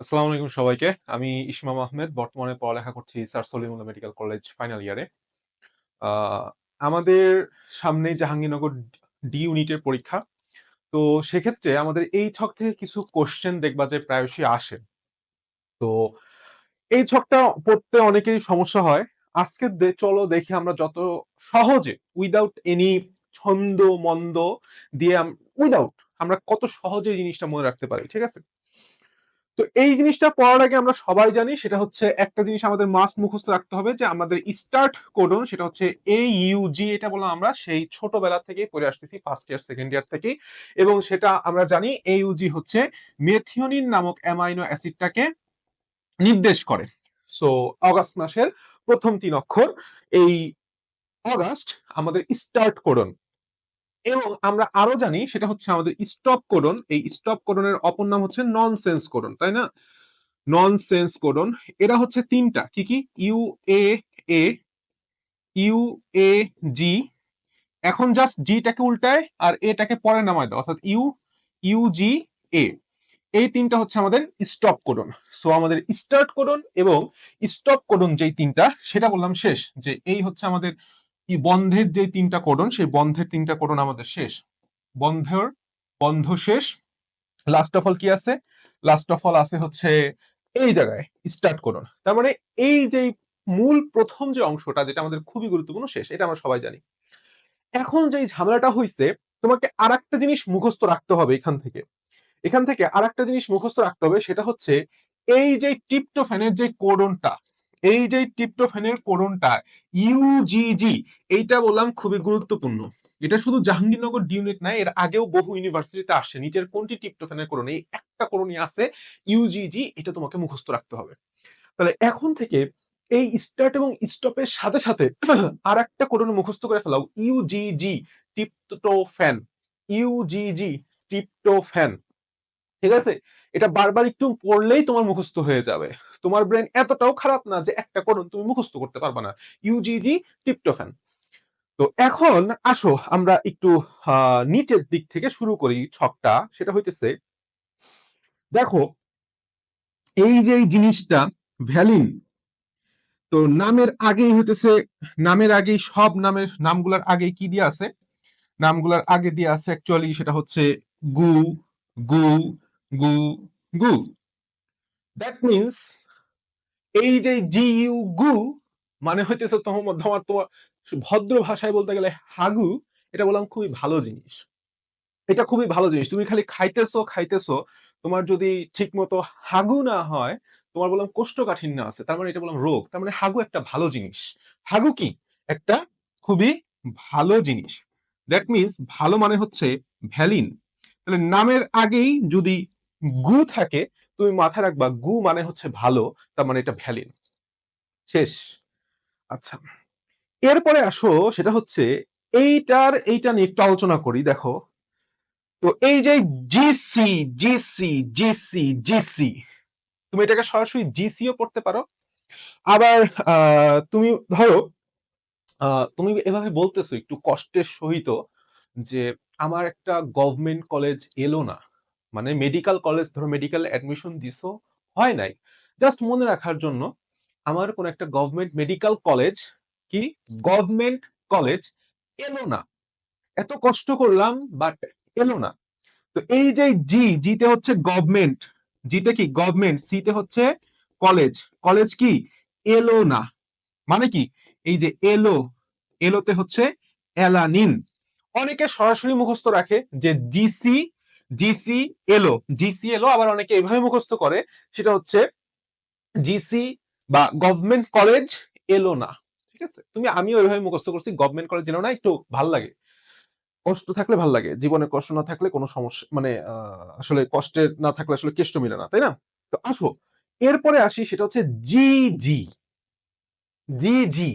আসসালামু আলাইকুম সবাইকে। আমি ইসমাম আহমেদ, বর্তমানে পড়ালেখা করছি sir Salimullah medical college final year. আমাদের সামনে জাহাঙ্গীরনগর ডি ইউনিটের পরীক্ষা। তো সেক্ষেত্রে আমাদের এই ছক থেকে কিছু কোশ্চেন দেখবা যে প্রায়শই আসে। তো এই ছকটা পড়তে অনেকেরই সমস্যা হয়। আজকে চলো দেখি আমরা যত সহজে উইদাউট এনি ছন্দ, মন্দ দিয়ে উইদাউট আমরা কত সহজে জিনিসটা মনে রাখতে পারি, ঠিক আছে? তো এই জিনিসটা পড়ার আগে আমরা সবাই জানি, সেটা হচ্ছে একটা জিনিস আমাদের মাস্ট মুখস্থ রাখতে হবে যে আমাদের স্টার্ট কোডন সেটা হচ্ছে এ ইউজি এটা বললাম আমরা, সেই ছোটবেলা থেকেই পড়ে আসতেছি ফার্স্ট ইয়ার সেকেন্ড ইয়ার থেকেই। এবং সেটা আমরা জানি এ ইউজি হচ্ছে মেথিওনিন নামক অ্যামাইনো অ্যাসিডটাকে নির্দেশ করে। সো অগাস্ট মাসের প্রথম তিন অক্ষর, এই অগাস্ট আমাদের স্টার্ট কোডন এবং আমরা আরও জানি সেটা হচ্ছে আমাদের স্টপ কোডন এই স্টপ কোডনের অপর নাম হচ্ছে নন সেন্স কোডন তাই না? নন সেন্স কোডন এরা হচ্ছে তিনটা। কি কি? U A A U A জি এখন জাস্ট জিটাকে উল্টায় আর এটাকে পরে নামায় দাও, অর্থাৎ ইউ ইউ জি এ এই তিনটা হচ্ছে আমাদের স্টপ কোডন সো আমাদের স্টার্ট কোডন এবং স্টপ কোডন যেই তিনটা, সেটা বললাম শেষ, যে এই হচ্ছে আমাদের এই বন্ধের যে তিনটা কোডন, সেই বন্ধের তিনটা কোডন আমাদের শেষ। বন্ধের, বন্ধ শেষ। লাস্ট অফ অল কি আছে? লাস্ট অফ অল আছে হচ্ছে এই জায়গায় স্টার্ট কোডন। তার মানে এই যে মূল প্রথম যে অংশটা, যেটা আমাদের খুবই গুরুত্বপূর্ণ, শেষ, এটা আমরা সবাই জানি। এখন যে ঝামেলাটা হয়েছে তোমাকে আর একটা জিনিস মুখস্থ রাখতে হবে এখান থেকে। এখান থেকে আর একটা জিনিস মুখস্থ রাখতে হবে, সেটা হচ্ছে এই যে টিপটোফ্যানের যে কোডনটা এই যে টিপটোফ্যানের কোডনটা ইউজিজি এইটা বললাম খুবই গুরুত্বপূর্ণ। এটা শুধু জাহাঙ্গীরনগর ডি ইউনিট নাই এর আগেও বহু ইউনিভার্সিটিতে আসছে। নিচের কোনটি টিপটোফ্যানের কোডন এই একটা কোডনই আছে ইউজিজি এটা তোমাকে মুখস্থ রাখতে হবে। তাহলে এখন থেকে এই স্টার্ট এবং স্টপের সাথে সাথে আর একটা কোডন মুখস্থ করে ফেলাও ইউজিজি টিপটোফ্যান ইউজিজি টিপটোফ্যান ঠিক আছে? এটা বারবার একটু পড়লেই তোমার মুখস্থ হয়ে যাবে। তোমার ব্রেন এতটাও খারাপ না যে একটা কোডন তুমি মুখস্থ করতে পারবে না। ইউজিজি টিপটোফ্যান তো এখন আসো, আমরা একটু নিচের দিক থেকে শুরু করি ছকটা। সেটা হইতেছে, দেখো, এই যে এই জিনিসটা, ভ্যালিন, তো নামের আগেই হইতেছে, নামের আগেই সব নামের নামগুলার আগে কি দিয়ে আছে? নামগুলার আগে দিয়ে আছে অ্যাকচুয়ালি সেটা হচ্ছে গু গু গু গু। দ্যাট মিন্স এই যে জি ইউ গু মানে হইতেছে তোমার তোমার তোমার ভদ্র ভাষায় বলতে গেলে হাগু, এটা বললাম খুবই ভালো জিনিস। এটা খুবই ভালো জিনিস। তুমি খালি খাইতেছো খাইতেছো, তোমার যদি ঠিক মতো হাগু না হয়, তোমার বললাম কোষ্ঠকাঠিন্য আছে, তার মানে এটা বললাম রোগ। তার মানে হাগু একটা ভালো জিনিস। হাগু কি? একটা খুবই ভালো জিনিস। দ্যাট মিন্স ভালো মানে হচ্ছে ভ্যালিন। তাহলে নামের আগেই যদি গু থাকে, তুমি মাথায় রাখবা গু মানে হচ্ছে ভালো, তার মানে এটা ভ্যালিন শেষ। আচ্ছা এরপরে আসো, সেটা হচ্ছে এইটার, এইটা নিয়ে একটু আলোচনা করি, দেখো। তো এই যে জিসি জিসি জিসি জিসি তুমি এটাকে সরাসরি জিসিও পড়তে পারো। আবার তুমি ধরো তুমি এভাবে বলতেছো একটু কষ্টের সহিত যে আমার একটা গভর্নমেন্ট কলেজ এলো না। মানে মেডিকেল কলেজ ধরো মেডিকেল অ্যাডমিশন দিছো, হয় নাই। জাস্ট মনে রাখার জন্য আমার কোন একটা গভর্নমেন্ট মেডিকেল কলেজ কি গভর্নমেন্ট কলেজ এলো না। এত কষ্ট করলাম বাট এলো না। তো এই যে জি জিতে হচ্ছে গভর্নমেন্ট জিতে কি গভর্নমেন্ট সিতে হচ্ছে কলেজ কলেজ কি? এলো না। মানে কি? এই যে এলো, এলোতে হচ্ছে অ্যালানিন অনেকে সরাসরি মুখস্থ রাখে যে জিসি জিসি এলো জিসি এলো আবার অনেকে এভাবে মুখস্থ করে, সেটা হচ্ছে জিসি বা গভর্নমেন্ট কলেজ এলো না, ঠিক আছে? তুমি, আমিও এভাবে মুখস্থ করছি গভর্নমেন্ট কলেজ এলো না, একটু ভালো লাগে। কষ্ট থাকলে ভালো লাগে, জীবনে কষ্ট না থাকলে কোনো সমস্যা মানে আসলে কষ্টের না থাকলে আসলে কেষ্ট মিলে না, তাই না? তো আসো, এরপরে আসি, সেটা হচ্ছে জি জি জি জি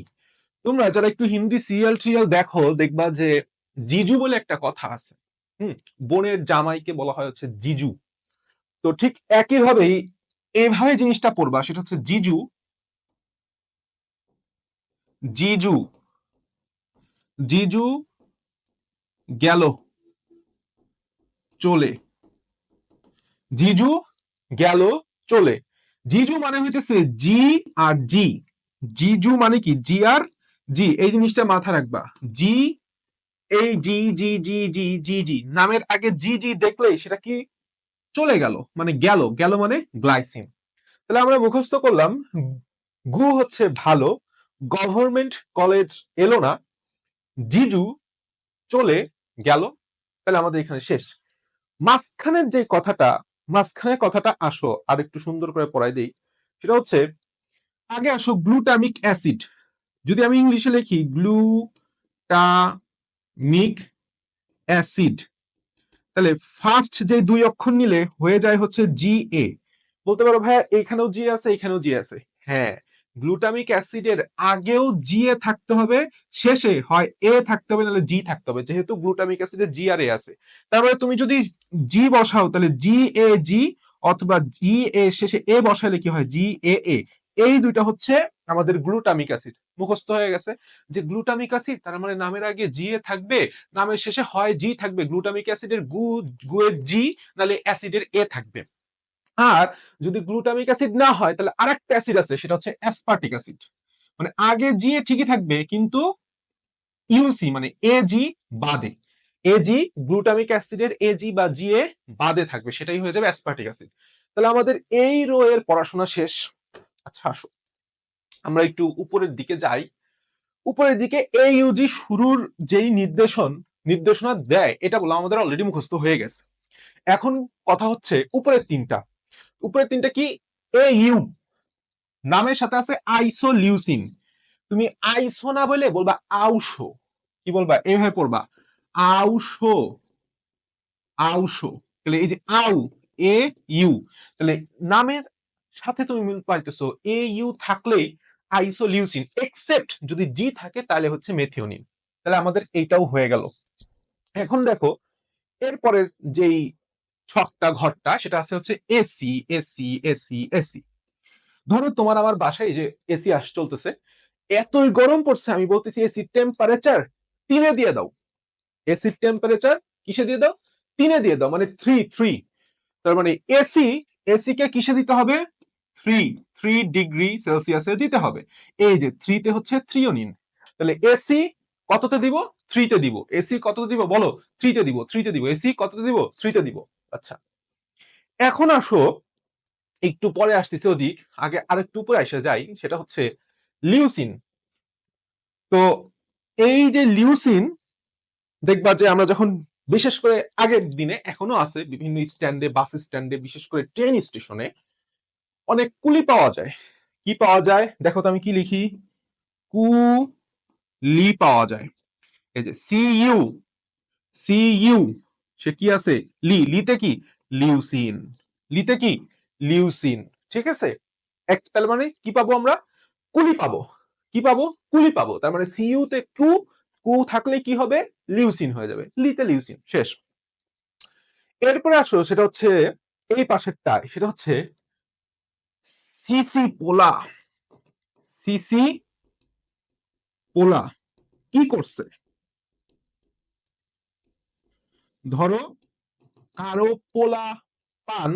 তোমরা যারা একটু হিন্দি সিরিয়াল টিরিয়াল দেখো, দেখবা যে জিজু বলে একটা কথা আছে। হুম, বোনের জামাইকে বলা হয় হচ্ছে জিজু। তো ঠিক একই ভাবেই এভাবে জিনিসটা পড়বা, সেটা হচ্ছে জিজু জিজু জিজু গেল, চলে। জিজু গেল, চলে। জিজু মানে হইতেছে জি আর জি। জিজু মানে কি? জি আর জি। এই জিনিসটা মাথা রাখবা। জি এই জি জি জি জি জি জি নামের আগে জি জি দেখলেই সেটা কি চলে গেল মানে গেল গেল মানে গ্লাইসিন তাহলে আমরা মুখস্থ করলাম, গু হচ্ছে ভালো গভর্নমেন্ট কলেজ এলো না, জিজু চলে গেল, তাহলে আমাদের এখানে শেষ। মাঝখানের যে কথাটা, মাঝখানের কথাটা আসো, আর একটু সুন্দর করে পড়াই দেই, সেটা হচ্ছে, আগে আসো গ্লুটামিক অ্যাসিড যদি আমি ইংলিশে লিখি গ্লুটামিক অ্যাসিড। তাহলে ফার্স্ট যে দুই অক্ষর নিলে হয়ে যায় হচ্ছে জি এ বলতে পারো ভাইয়া এখানেও জি আছে এখানেও জি আছে। হ্যাঁ গ্লুটামিক অ্যাসিডের আগেও জি এ থাকতে হবে, শেষে হয় এ থাকতে হবে, নাহলে জি থাকতে হবে। যেহেতু গ্লুটামিক অ্যাসিডে জি আর এ আছে। তারপরে তুমি যদি জি বসাও, তাহলে জি এ জি অথবা জি এ শেষে এ বসালে কি হয়? জি এ এ এই দুইটা হচ্ছে আমাদের গ্লুটামিক অ্যাসিড মুখস্থ হয়ে গেছে। যে গ্লুটামিক অ্যাসিড তার মানে নামের আগে জি এ থাকবে, নামের শেষে হয় জি থাকবে। গ্লুটামিক অ্যাসিডের গু গু এর জি নাহলে অ্যাসিডের এ থাকবে। আর যদি গ্লুটামিক অ্যাসিড না হয়, তাহলে আরেকটা অ্যাসিড আছে, সেটা হচ্ছে অ্যাসপার্টিক অ্যাসিড মানে আগে জি এ ঠিকই থাকবে, কিন্তু ইউসি মানে এ জি বাদে। এজি গ্লুটামিক অ্যাসিডের এজি বা জি এ বাদে থাকবে, সেটাই হয়ে যাবে অ্যাসপার্টিক অ্যাসিড তাহলে আমাদের এই রো এর পড়াশোনা শেষ। আচ্ছা আসো। আমরা একটু উপরের দিকে যাই। উপরের দিকে এ ইউজি শুরুর যেই নির্দেশন, নির্দেশনা দেয়, এটা বলে আমাদের অলরেডি মুখস্থ হয়ে গেছে। এখন কথা হচ্ছে উপরের তিনটা। উপরের তিনটা কি? এ ইউ নামের সাথে আছে আইসোলিউসিন। তুমি আইসো না বলে বলবা আউশো কি বলবা? এইভাবে পড়বা। আউশো আউশো তাহলে এই যে আউ এ ইউ তাহলে নামের সাথে তুমি মিল পাইতেছো। এ ইউ থাকলেই আইসোলিউসিন এক্সেপ্ট যদি জি থাকে তাহলে হচ্ছে মেথিওনিন তাহলে আমাদের এইটাও হয়ে গেল। এখন দেখো, এরপরের যেই ছকটা, ঘরটা, সেটা আছে হচ্ছে এসি এসি এসি এসি ধরো তোমার আমার বাসায় যে এসি আস চলতেছে, এতই গরম পড়ছে, আমি বলতেছি এসি টেম্পারেচার তিনে দিয়ে দাও। এসির টেম্পারেচার কিসে দিয়ে দাও? তিনে দিয়ে দাও মানে থ্রি থ্রি তার মানে এসি এসি কে কিসে দিতে হবে? থ্রি থ্রি ডিগ্রি সেলসিয়াসে দিতে হবে। এই যে থ্রিতে হচ্ছে থ্রিওনিন তাহলে এসি কততে দিব? থ্রিতে দিব। এসি কততে দিব? বলো থ্রিতে দিব থ্রিতে দিব। এসি কততে দিব? থ্রিতে দিব। আচ্ছা। এখন আসো, একটু পরে আসতেছে ওদিক। আগে আরেকটু উপরে এসে যাই, সেটা হচ্ছে লিউসিন তো এই যে লিউসিন দেখবা যে আমরা যখন বিশেষ করে আগের দিনে, এখনও আছে বিভিন্ন স্ট্যান্ডে বাস স্ট্যান্ডে বিশেষ করে ট্রেন স্টেশনে অনেক কুলি পাওয়া যায়। কি পাওয়া যায়? দেখো তো আমি কি লিখি? কু লি পাওয়া যায়। এই যে সি ইউ সি ইউ, সে কি আছে? লি, লিতে কি? লিউসিন। লিতে কি? লিউসিন। ঠিক আছে? এক, তাহলে মানে কি পাবো আমরা? কুলি পাবো। কি পাবো? কুলি পাবো। তার মানে সিইউ তে কু কু থাকলে কি হবে? লিউসিন হয়ে যাবে। লিতে লিউসিন। শেষ। এরপরে আসো, সেটা হচ্ছে এই পাশেরটায়। সেটা হচ্ছে সিসি পোলা সিসি পোলা কি করছে? ধরো কারও পোলা পান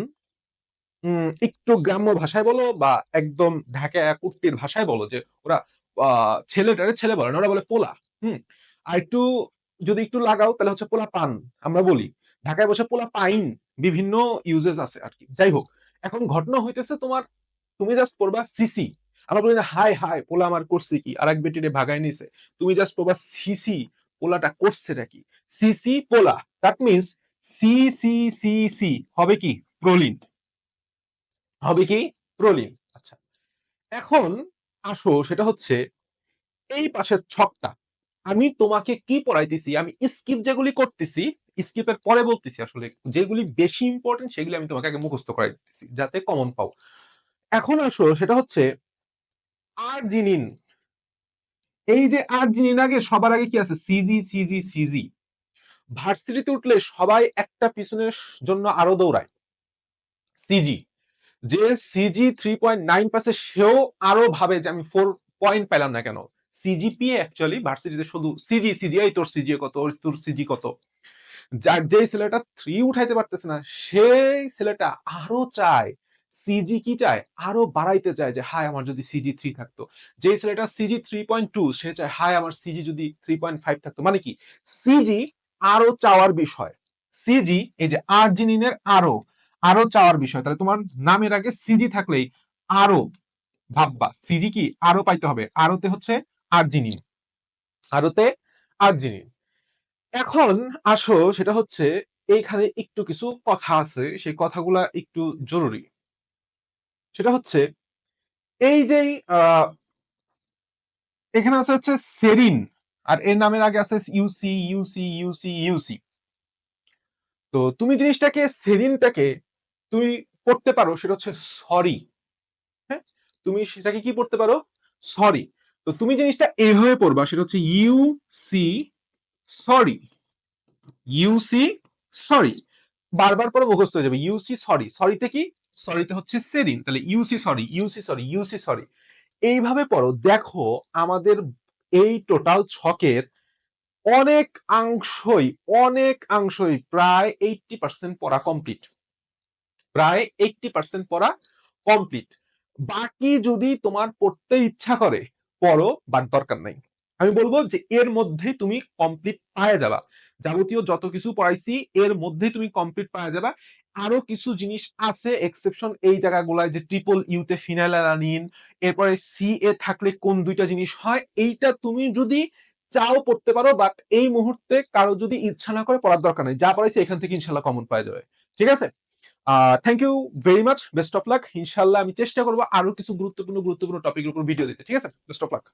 একটু গ্রাম্য ভাষায় বলো বা একদম ঢাকা কুট্টির ভাষায় বলো যে ওরা ছেলেটারে ছেলে বলে না, ওরা বলে পোলা, হুম? আর একটু যদি একটু লাগাও, তাহলে হচ্ছে পোলা পান, আমরা বলি। ঢাকায় বসে পোলা পাইন, বিভিন্ন ইউজেস আছে আর কি। যাই হোক, এখন ঘটনা হইতেছে তোমার তুমি জাস্ট পড়বা সিসি আমরা বলি না হাই হাই পোলা আমার করছে কি? আর এক বেটিরে ভাগায় নিছে। তুমি জাস্ট পড়বা সিসি পোলাটা করছে নাকি? সিসি পোলা that means C C C C হবে কি? প্রোলিন। হবে কি? প্রোলিন। আচ্ছা এখন আসো, সেটা হচ্ছে এই পাশের ছকটা। আমি তোমাকে কি পড়াইতেছি? আমি স্কিপ যেগুলি করতেছি স্কিপের পরে বলতেছি আসলে, যেগুলি বেশি ইম্পর্টেন্ট সেগুলি আমি তোমাকে আগে মুখস্থ করাই দিতেছি যাতে কমন পাও। এখন আসো, সেটা হচ্ছে আর আর্জিনিন। এই যে আর্জিনিন আগে সবার আগে কি আছে? CG CG CG. ভার্সিটিতে উঠলে সবাই একটা পিছনের জন্য আরও দৌড়ায়। সিজি। যে সিজি থ্রি পয়েন্ট নাইন পাসে সেও আরও ভাবে যে আমি ফোর পয়েন্ট পেলাম না কেন। সিজিপিএ অ্যাকচুয়ালি ভার্সিটিতে শুধু সিজি সিজি তোর সিজি কত তোর সিজি কত। যার যেই ছেলেটা থ্রি উঠাইতে পারতেছে না, সেই ছেলেটা আরও চায়। সিজি কি চায়? আরও বাড়াইতে চায় যে হাই আমার যদি সিজি থ্রি থাকতো। যে ছেলেটা সিজি থ্রি পয়েন্ট টু সে চায় হাই আমার সিজি যদি থ্রি পয়েন্ট ফাইভ থাকতো। মানে কি? সিজি আরও চাওয়ার বিষয়। সিজি এই যে আর্জিনিনের আরও আরও চাওয়ার বিষয়। তাহলে তোমার নামের আগে সিজি থাকলেই আরও ভাববা। সিজি কি? আরও পাইতে হবে। আরোতে হচ্ছে আর্জিনিন। আরোতে আর্জিনিন। এখন আসো, সেটা হচ্ছে এইখানে একটু কিছু কথা আছে। সেই কথাগুলা একটু জরুরি। সেটা হচ্ছে এই যে এখানে আছে হচ্ছে সেরিন, আর এর নামের আগে আছে ইউসি ইউসি ইউসি ইউসি তো তুমি জিনিসটাকে, সেরিনটাকে তুমি পড়তে পারো, সেটা হচ্ছে সরি হ্যাঁ? তুমি সেটাকে কি পড়তে পারো? সরি তো তুমি জিনিসটা এভাবে পড়বা, সেটা হচ্ছে U C sorry UC sorry বারবার পরে মুখস্থ হয়ে যাবে ইউসি সরি সরিতে কি? সরিতে হচ্ছে সেরিন তাহলে UC sorry UC sorry UC sorry এইভাবে পড়ো, দেখো আমাদের এই টোটাল ছকের অনেক অংশই অনেক অংশই প্রায় এইটটি পার্সেন্ট পড়া কমপ্লিট প্রায় এইটটি পার্সেন্ট পড়া কমপ্লিট বাকি যদি তোমার পড়তে ইচ্ছা করে, পড়ো, বাট দরকার নাই। আমি বলব যে এর মধ্যেই তুমি কমপ্লিট পায়ে যাবা। যাবতীয় যত কিছু পড়াইছি, এর মধ্যেই তুমি কমপ্লিট পাওয়া যাবা। আরও কিছু জিনিস আছে এক্সেপশন এই জায়গাগুলায় যে ট্রিপল ইউতে ফিনাইলানিন এরপরে সি এ থাকলে কোন দুইটা জিনিস হয়, এইটা তুমি যদি চাও পড়তে পারো বাট এই মুহূর্তে কারও যদি ইচ্ছা না করে পড়ার দরকার নেই, যা পড়াইছে এখান থেকে ইনশাল্লাহ কমন পাওয়া যাবে, ঠিক আছে? Thank you very much best of luck ইনশাল্লাহ আমি চেষ্টা করব আরও কিছু গুরুত্বপূর্ণ গুরুত্বপূর্ণ টপিকের উপর ভিডিও দিতে, ঠিক আছে? Best of lakh